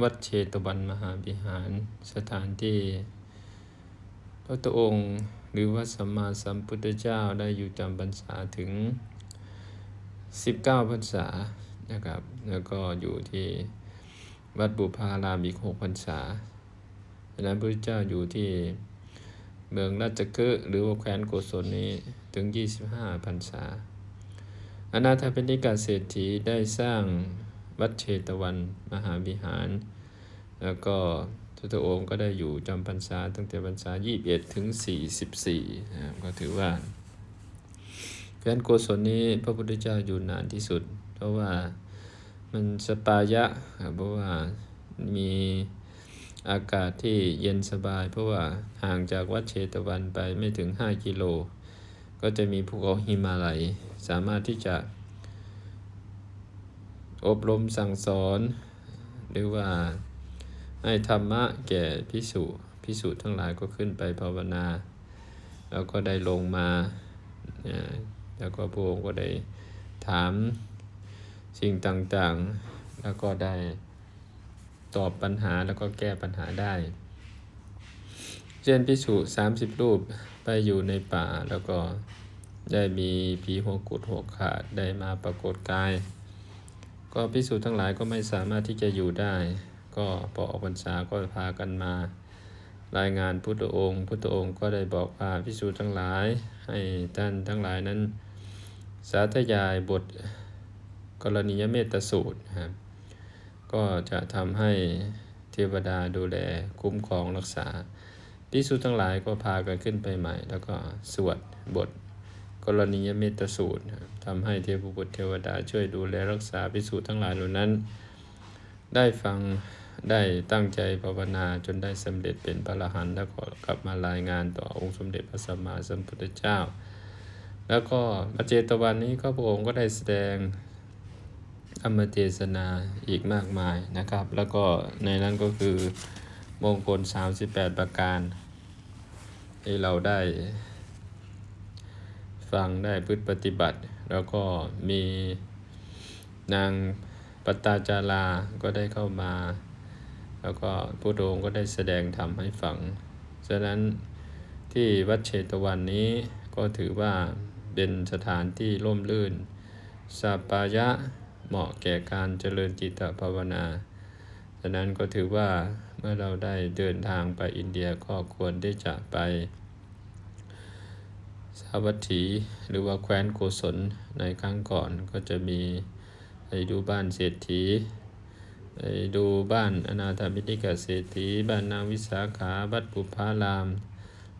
วัดเชตวันมหาวิหาร สถานที่พระตองค์หรือว่าสัมมาสัมพุทธเจ้าได้อยู่จำพรรษาถึง 19พรรษานะครับ แล้วก็อยู่ที่วัดบุพารามอีก6พรรษาดังนั้นพระพุทธเจ้าอยู่ที่เมืองราชเกฤห์หรือว่าแคว้นโกศลนี้ถึง 25พรรษาอนาถเปิณิกาเศรษฐีได้สร้าง วัดเชตวัน มหาวิหาร แล้วก็ทุตองค์ก็ได้อยู่จำพรรษาตั้งแต่พรรษา 21 ถึง 44นะครับก็ถือว่าแคว้นโกศลนี้พระพุทธเจ้าอยู่นานที่สุด เพราะว่ามันสปายะเพราะว่ามีอากาศที่เย็นสบาย เพราะว่าห่างจากวัดเชตวันไปไม่ถึง 5 กิโล ก็จะมีภูเขาหิมาลัย สามารถที่จะ อบรมสั่งสอน หรือว่าให้ธรรมะแก่พิสุพิสุทั้งหลายก็ขึ้นไปภาวนา แล้วก็ได้ลงมา แล้วก็พระองค์ก็ได้ถามสิ่งต่างๆ แล้วก็ได้ตอบปัญหาแล้วก็แก้ปัญหาได้ เช่นพิสุสามสิบรูปไปอยู่ในป่าแล้วก็ได้มีผีหัวกุดหัวขาดได้มาปรากฏกาย ก็พิสูจน์ทั้งหลายก็ไม่สามารถที่จะอยู่ได้ ก็พอออกพรรษาก็พากันมารายงานพุทธองค์ พุทธองค์ก็ได้บอกว่าพิสูจน์ทั้งหลาย ให้ท่านทั้งหลายนั้น สาธยายบทกรณียเมตสูตรครับก็จะทำให้เทวดาดูแลคุ้มครองรักษาพิสูจน์ทั้งหลายก็พากันขึ้นไปใหม่ แล้วก็สวดบท กรณียเมตสูตรทำให้เทพบุตรเทวดาช่วยดูแลรักษาพิสูจน์ทั้งหลายเหล่านั้น ได้ฟังได้ตั้งใจภาวนาจนได้สำเร็จเป็นพระอรหันต์แล้วก็กลับมารายงานต่อองค์สมเด็จพระสัมมาสัมพุทธเจ้า แล้วก็พระเจตวันนี้ก็พระองค์ก็ได้แสดงธรรมเทศนาอีกมากมายนะครับ แล้วก็ในนั้นก็คือมงคล 38 ประการที่เราได้ ฟังได้พฤติปฏิบัติ แล้วก็มีนางปตาจาราก็ได้เข้ามา แล้วก็พระองก็ได้แสดงธรรมให้ฟัง ฉะนั้นที่วัดเชตวันนี้ก็ถือว่าเป็นสถานที่ร่มรื่นสัปายะเหมาะแก่การเจริญจิตภาวนา ฉะนั้นก็ถือว่าเมื่อเราได้เดินทางไปอินเดียก็ควรที่จะไป สาวัตถีหรือว่าแคว้นโกศลในครั้งก่อนก็จะมีไปดูบ้านเศรษฐีไปดูบ้านอนาถามิติกเศรษฐีบ้านนางวิสาขาบัดปุพาราม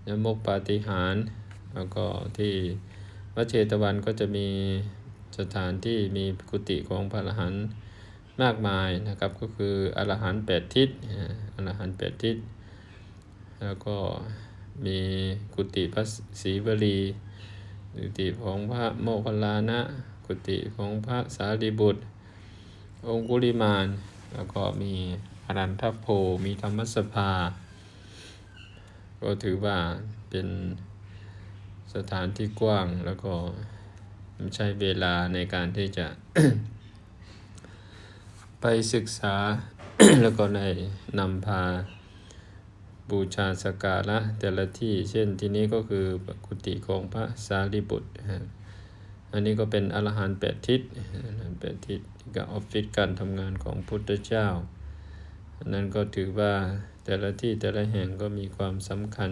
ยมกปาฏิหารแล้วก็ที่วัดเชตวันก็จะมีสถานที่มีกุฏิของพระอรหันต์มากมายนะครับ ก็คืออรหันต์แปดทิศอรหันต์แปดทิศแล้วก็ มีกุฏิพระศรีวลีกุฏิของพระโมคคัลลานะ กุฏิของพระสารีบุตร องคุลิมาน แล้วก็มีอรันทโพมีธรรมสภา ก็ถือว่าเป็นสถานที่กว้างแล้วก็ใช้เวลาในการที่จะ ไปศึกษาแล้วก็ได้นำพา บูชาสการะแต่ละที่เช่นที่นี้ก็คือกุฏิของพระสารีบุตร อันนี้ก็เป็นอรหันต์แปดทิศแปดทิศกับออฟฟิศการทำงานของพุทธเจ้า อันนั้นก็ถือว่าแต่ละที่แต่ละแห่งก็มีความสำคัญ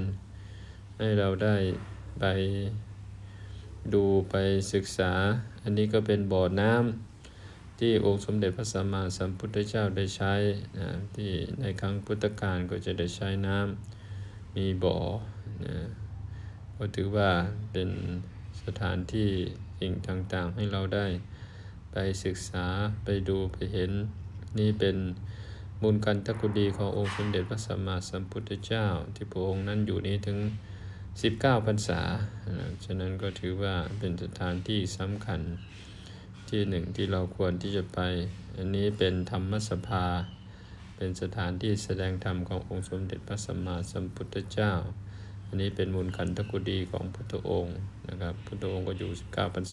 ให้เราได้ไปดูไปศึกษา อันนี้ก็เป็นบ่อน้ำ ที่องค์สมเด็จพระสัมมาสัมพุทธเจ้าได้ใช้นะที่ในครั้งพุทธกาลก็จะได้ใช้น้ำมีบ่อนะก็ถือว่าเป็นสถานที่สิ่งต่างๆให้เราได้ไปศึกษาไปดูไปเห็นนี่เป็นมูลกันตะกุดีขององค์สมเด็จพระสัมมาสัมพุทธเจ้า ที่พระองค์นั้นอยู่นี้ถึง 19พรรษา ฉะนั้นก็ถือว่าเป็นสถานที่สำคัญ ที่หนึ่งที่เราควรที่จะไป อันนี้เป็นธรรมสภา เป็นสถานที่แสดงธรรมขององค์สมเด็จพระสัมมาสัมพุทธเจ้า อันนี้เป็นมูลขันธกุฎีของพุทธองค์นะครับ พุทธองค์ก็อยู่ 19พรรษา